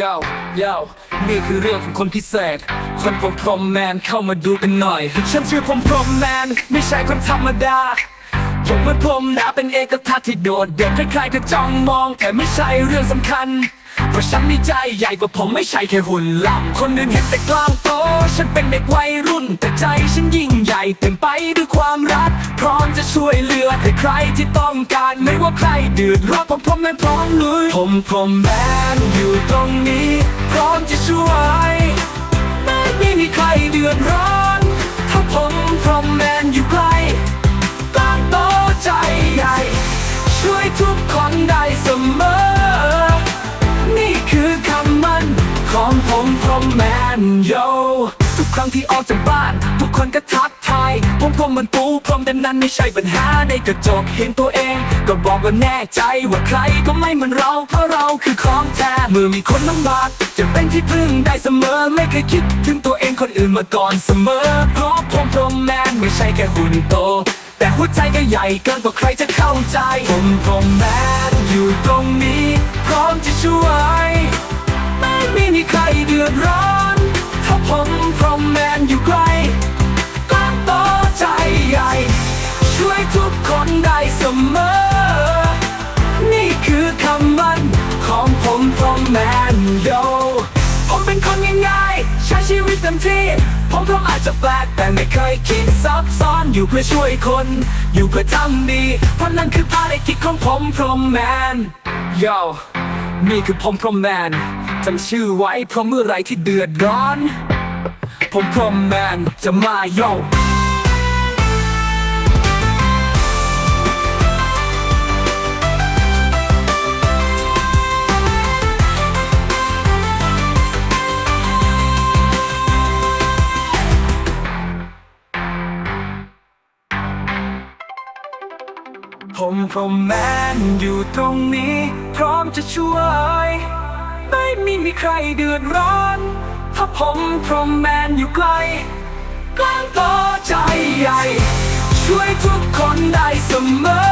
ยาวยาวนี่คือเรื่องของคนพิเศษ คนผมพรมแมนเข้ามาดูกันหน่อย ฉันชื่อผมพรมแมน ไม่ใช่คนธรรมดา ผมเหมือนผมนะเป็นเอกทัศน์ที่โดดเด่นใครๆก็จ้องมอง แต่ไม่ใช่เรื่องสำคัญ เพราะฉันมีใจใหญ่กว่าผมไม่ใช่แค่หุ่นล่ำคนอื่นเห็นแต่กล้ามโต ฉันเป็นเด็กวัยรุ่น แต่ใจฉันยิ่งใหญ่เต็มไปด้วยความรัก พร้อมจะช่วยเหลือใครๆที่ต้องการไม่ว่าใครเดือดร้อนผมพร้อมนั้นพร้อมลุยผมพร้อมแมนอยู่ตรงนี้ พร้อมจะช่วย ไม่มีใครเดือดร้อน นโยทุกครั้งที่ออกจากบ้าน ทุกคนก็ทักทายผมพรมมันปูพรมแต่นั้นไม่ใช่ปัญหาในกระจกเห็นตัวเอง ก็บอกว่าแน่ใจว่าใครก็ไม่เหมือนเรา เพราะเราคือของแท้เมื่อมีคนลำบากจะเป็นที่พึ่งได้เสมอ ไม่เคยคิดถึงตัวเองคนอื่นมาก่อนเสมอ เพราะผมพรมแมนไม่ใช่แค่หุ่นโต แต่หัวใจก็ใหญ่เกินกว่าใครจะเข้าใจ ผมพรมแมนอยู่ตรงนี้ ตเต็มที่ ผมพร้อาจจะแปลกแต่ไม่เคยคิดซับซ้อนอยู่เพื่อช่วยคน อยู่เพื่อทำดีเพราะนั่นคือภารกิจของผมพรหมแมนโยนี่คือผมพรหมแมนจำชื่อไว้เพราะเมื่อไรที่เดือดร้อน ผมพรหมแมนจะมาโผมพรมแมนอยู่ตรงนี้ พร้อมจะช่วย ไม่มีมีใครเดือดร้อน ถ้าผมพรมแมนอยู่ใกล้กลางโตใจใหญ่ ช่วยทุกคนได้เสมอ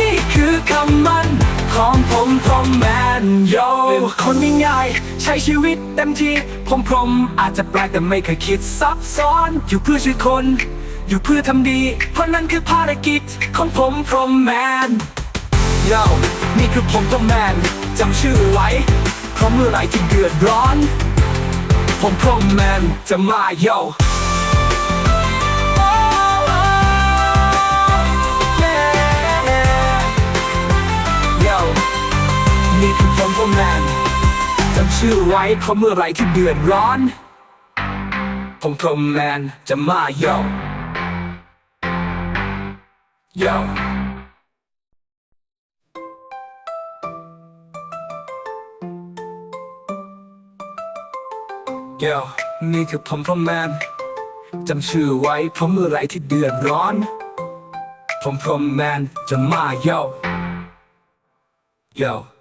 นี่คือคำมั่นของผมพรมแมนโยเป็นคนง่ายๆใช้ชีวิตเต็มที่ผมพรมอาจจะแปลกแต่ไม่เคยคิดซับซ้อนอยู่เพื่อช่วยคน อยู่เพื่อทำดี เพราะนั่นคือภารกิจของผมพรมแมนโยนี่คือผมพรมแมนจำชื่อไว้เพราะเมื่อไหรที่เดือดร้อน ผมพรมแมนจะมาโยโยนี่คือผมพรมแมนจำชื่อไว้เพราะเมื่อไหรที่เดือดร้อน ผมพรมแมนจะมาโยโยโยนี่คือผมพรมแมนจำชื่อไว้เพราะเมื่อไหรที่เดือดร้อน ผมพรมแมนจะมาโย Yo.